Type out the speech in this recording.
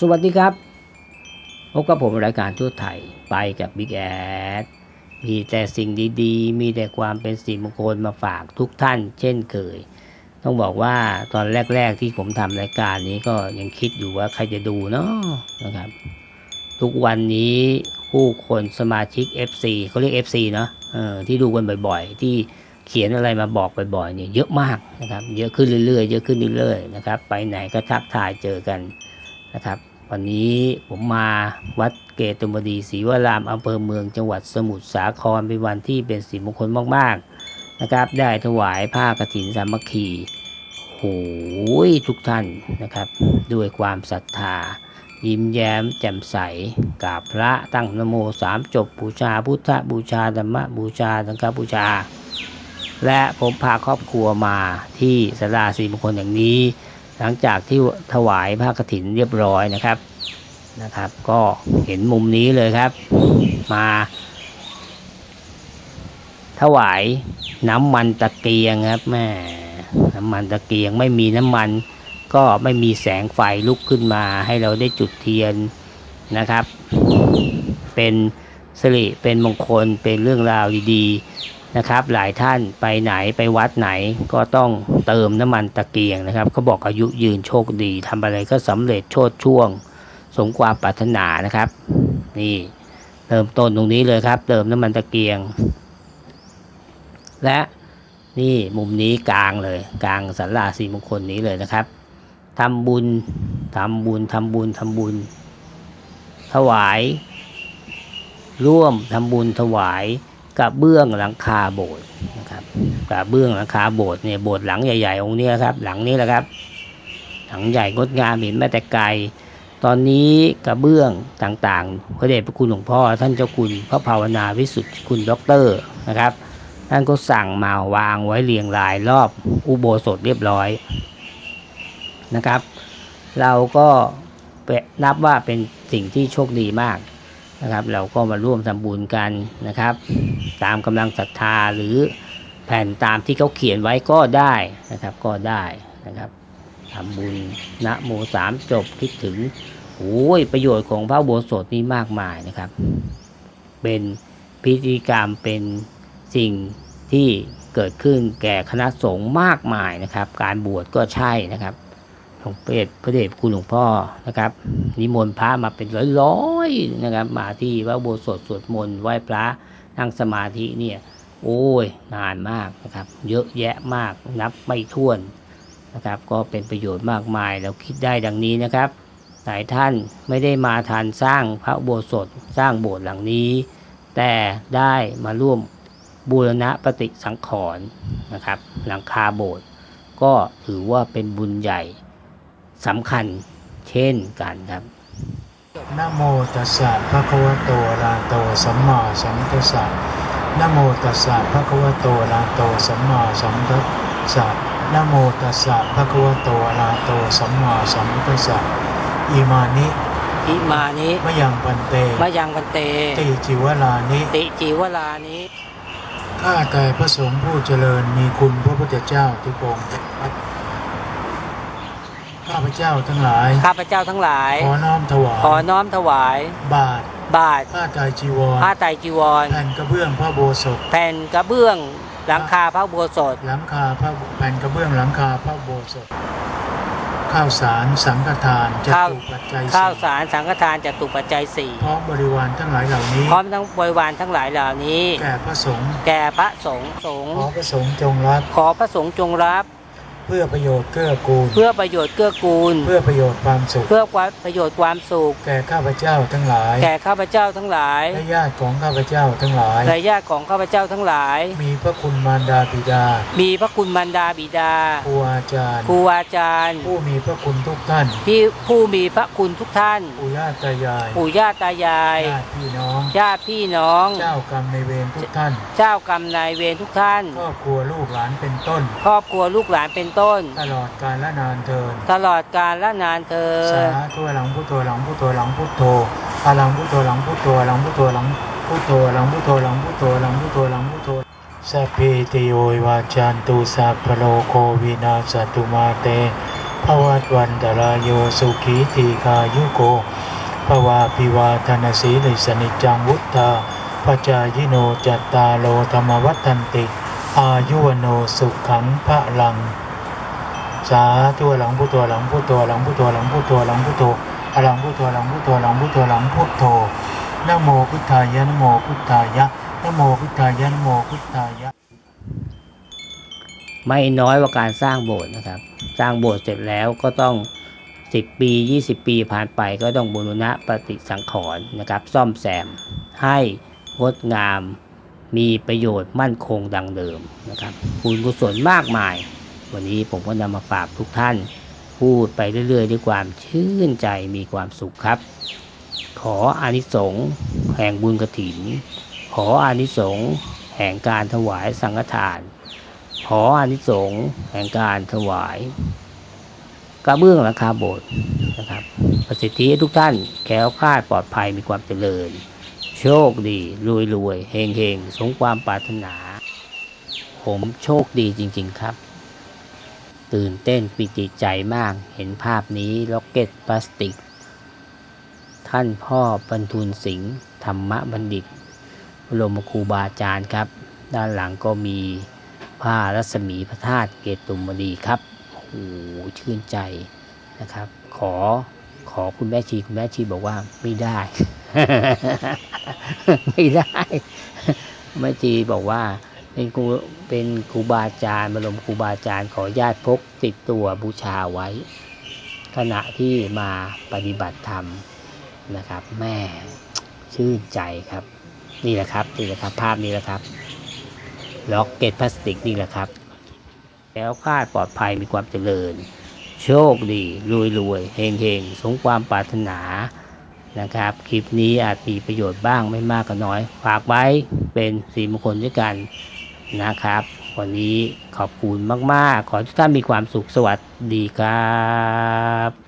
สวัสดีครับ พบกับผมรายการทั่วไทยไปกับบิ๊กแอดมีแต่สิ่งดีๆ มีแต่ความเป็นสิริมงคลมาฝากทุกท่าน เช่นเคย ต้องบอกว่าตอนแรก ๆ ที่ผมทำรายการนี้ก็ยังคิดอยู่ว่าใครจะดูเนาะนะครับ ทุกวันนี้ผู้คนสมาชิก FC เขาเรียก FC เนาะออที่ดูกันบ่อย ๆ ที่เขียนอะไรมาบอกบ่อยๆเนี่ยเยอะมากนะครับ เยอะขึ้นเรื่อยๆ เยอะขึ้นเรื่อยๆนะครับ ไปไหนก็ทักทายเจอกันนะครับ วันนี้ผมมาวัดเกตุมดีศรีวรามอำเภอเมืองจังหวัดสมุทรสาครเป็นวันที่เป็นสิมงคลมากๆนะครับ ได้ถวายผ้ากฐินสามัคคีโอ้ยทุกท่านนะครับ ด้วยความศรัทธา ยิ้มแย้มแจ่มใสกราบพระตั้งนโมสามจบบูชาพุทธบูชาธรรมบูชาสังฆบูชา และผมพาครอบครัวมาที่สาราสีมงคลอย่างนี้ หลังจากที่ถวายผ้ากฐินเรียบร้อยนะครับนะครับ ก็เห็นมุมนี้เลยครับ มา ถวายน้ำมันตะเกียงครับแม่น้ำมันตะเกียงไม่มีน้ำมัน ก็ไม่มีแสงไฟลุกขึ้นมาให้เราได้จุดเทียนนะครับ เป็นสิริเป็นมงคลเป็นเรื่องราวดีๆ นะครับ หลายท่านไปไหนไปวัดไหนก็ต้องเติมน้ำมันตะเกียงนะครับเขาบอกอายุยืนโชคดีทำอะไรก็สำเร็จโชดช่วง สมความปรารถนานะครับ นี่เริ่มต้นตรงนี้เลยครับ เติมน้ำมันตะเกียง และนี่มุมนี้กลางเลยกลางสันลาสีมงคลนี้เลยนะครับทำบุญทำบุญทำบุญทำบุญ ถวาย ร่วมทำบุญถวาย กับเบื้องหลังคาโบสถ์นะครับกับเบื้องหลังคาโบสถ์เนี่ยโบสถ์หลังใหญ่ๆองค์นี้ครับ หลังนี้แหละครับ หลังใหญ่งดงามเห็นแม้แต่ไกล ตอนนี้กระเบื้องต่างๆพระเดชพระคุณหลวงพ่อ ท่านเจ้าคุณพระภาวนาวิสุทธิคุณด็อกเตอร์นะครับ ท่านก็สั่งมาวางไว้เรียงรายรอบอุโบสถเรียบร้อยนะครับ เราก็นับว่าเป็นสิ่งที่โชคดีมาก นะครับ เราก็มาร่วมทำบุญกันนะครับ ตามกำลังศรัทธาหรือแผ่นตามที่เขาเขียนไว้ก็ได้นะครับก็ได้นะครับทำบุญนะโมสามจบคิดถึงโอ้ยประโยชน์ของพระโบสถนี่มากมายนะครับ เป็นพิธีกรรมเป็นสิ่งที่เกิดขึ้นแก่คณะสงฆ์มากมายนะครับ การบวชก็ใช่นะครับ หลวงเปรตพระเดชคุณหลวงพ่อนะครับ นิมนต์พระมาเป็นร้อยๆนะครับ มาที่พระโบสถสวดมนต์ไหว้พระนั่งสมาธิเนี่ยโอ้ยนานมากนะครับ เยอะแยะมากนับไม่ถ้วนนะครับ ก็เป็นประโยชน์มากมายเราคิดได้ดังนี้นะครับหลายท่านไม่ได้มาทานสร้างพระโบสถสร้างโบสถ์หลังนี้ แต่ได้มาร่วมบูรณะปฏิสังขรณ์นะครับ หลังคาโบสถ์ก็ถือว่าเป็นบุญใหญ่ สำคัญเช่นกันครับนะโมตัสสะภะคะวะโตอะระหะโตสัมมาสัมพุทธัสสะนะโมตัสสะภะคะวะโตอะระหะโตสัมมาสัมพุทธัสสะนะโมตัสสะภะคะวะโตอะระหะโตสัมมาสัมพุทธัสสะอิมานิอิมานิมะยังปันเตมะยังกันเต ติจิวลานิ ติจีวลานิข้าแต่พระสงฆ์ผู้เจริญมีคุณพระพุทธเจ้าทุกองค์ ข้าพเจ้าทั้งหลาย ข้าพเจ้าทั้งหลาย ขอน้อมถวาย ขอน้อมถวาย บาท บาท ผ้าไตรจีวร ผ้าไตรจีวร แผ่นกระเบื้องพระโบสถ แผ่นกระเบื้องหลังคาพระอุโบสถ หลังคาพระแผ่นกระเบื้องหลังคาพระโบสถ ข้าวสารสังฆทานจะข้าวถูกปัจจัยข้าวสี่สารสังฆทานจตุปัจจัยสี่พร้อมบริวารทั้งหลายเหล่านี้ พร้อมทั้งบริวารทั้งหลายเหล่านี้ แก่พระสงฆ์แก่พระสงฆ์สงฆ์ขอพระสงฆ์จงรับขอพระสงฆ์จงรับ เพื่อประโยชน์เกื้อกูล เพื่อประโยชน์เกื้อกูล เพื่อประโยชน์ความสุข เพื่อความประโยชน์ความสุข แก่ข้าพเจ้าทั้งหลาย แก่ข้าพเจ้าทั้งหลายและญาติของข้าพเจ้าทั้งหลาย และญาติของข้าพเจ้าทั้งหลาย มีพระคุณมารดาบิดา มีพระคุณมารดาบิดา ครูอาจารย์ ครูอาจารย์ ผู้มีพระคุณทุกท่าน ที่ผู้มีพระคุณทุกท่าน ปู่ย่าตายาย ปู่ย่าตายาย ญาติพี่น้อง ญาติพี่น้อง เจ้ากรรมในายเวรทุกท่าน เจ้ากรรมนายเวรทุกท่าน ครอบครัวลูกหลานเป็นต้น ครอบครัวลูกหลานเป็นต้น ตลอดกาลและนานเทินตลอดกาลและนานเธอสาญธุหลังพุทโธหลังพุทโธหลังพุทโธอะหลังพุทโธหลังพุทโธหลังพุทโธหลังพุทโธหลังพุทโธหลังพุทโธหลังพุทโธหลังพุทโธสัพเพติโยวาจันตุสัพพะโลโควินาสตุมาเตภวัตวันตรายโยสุขีทีคายุโกภวาภิวาธนาสีลิสนิจจังวุฒาปจายโนจัตตาโลธรรมวัฏันติ อายุวโนสุขังพระลัง สาธุหลังพุทโธหลังพุทโธหลังพุทโธหลังพุทโธหลังพุทโธอะหลังพุทโธหลังพุทโธหลังพุทโธหลังพุทโธนะโมพุทธายะนะโมพุทธายะนะโมพุทธายะนะโมพุทธายะ ไม่น้อยกว่าการสร้างโบสถ์นะครับ สร้างโบสถ์เสร็จแล้วก็ต้อง10ปี20ปีผ่านไปก็ต้องบูรณะปฏิสังขรณ์นะครับ ซ่อมแซมให้งดงามมีประโยชน์มั่นคงดังเดิมนะครับบุญกุศลมากมาย วันนี้ผมก็นำมาฝากทุกท่าน พูดไปเรื่อยๆ ด้วยความชื่นใจมีความสุขครับ ขออานิสงส์แห่งบุญกระถิน ขออานิสงส์แห่งการถวายสังฆทาน ขออานิสงส์แห่งการถวายกระเบื้องหลังคาโบสถ์นะครับ ประสิทธิทุกท่านแคล้วคลาดปลอดภัยมีความเจริญ โชคดีรวยรวยๆเฮงเฮงๆสมความปรารถนา ผมโชคดีจริง ๆ ครับ ตื่นเต้นปิติใจมากเห็นภาพนี้ล็อกเก็ตพลาสติก ท่านพ่อบรรทุนสิงห์ธรรมบัณฑิตบรมครูบาอาจารย์ครับ ด้านหลังก็มีผ้ารัศมีพระธาตุเกตุมดีครับโอ้โหชื่นใจนะครับ ขอขอคุณแม่ชีคุณแม่ชีบอกว่าไม่ได้ ไม่ได้แม่ชีบอกว่า เป็นครูเป็นครูบาอาจารย์บรมครูบาอาจารย์ขอญาติพกติดตัวบูชาไว้ ขณะที่มาปฏิบัติธรรมนะครับ แม่ชื่นใจครับ นี่แหละครับนี่แหละครับ ภาพนี้แหละครับล็อกเก็ตพลาสติกนี่แหละครับ แล้วคาดปลอดภัยมีความเจริญ โชคดีรวยรวยเฮงเฮงสมความปรารถนานะครับ คลิปนี้อาจมีประโยชน์บ้างไม่มากก็น้อย ฝากไว้เป็นสีมงคลด้วยกัน นะครับ วันนี้ขอบคุณมาก ๆ ขอทุกท่านมีความสุขสวัสดีครับ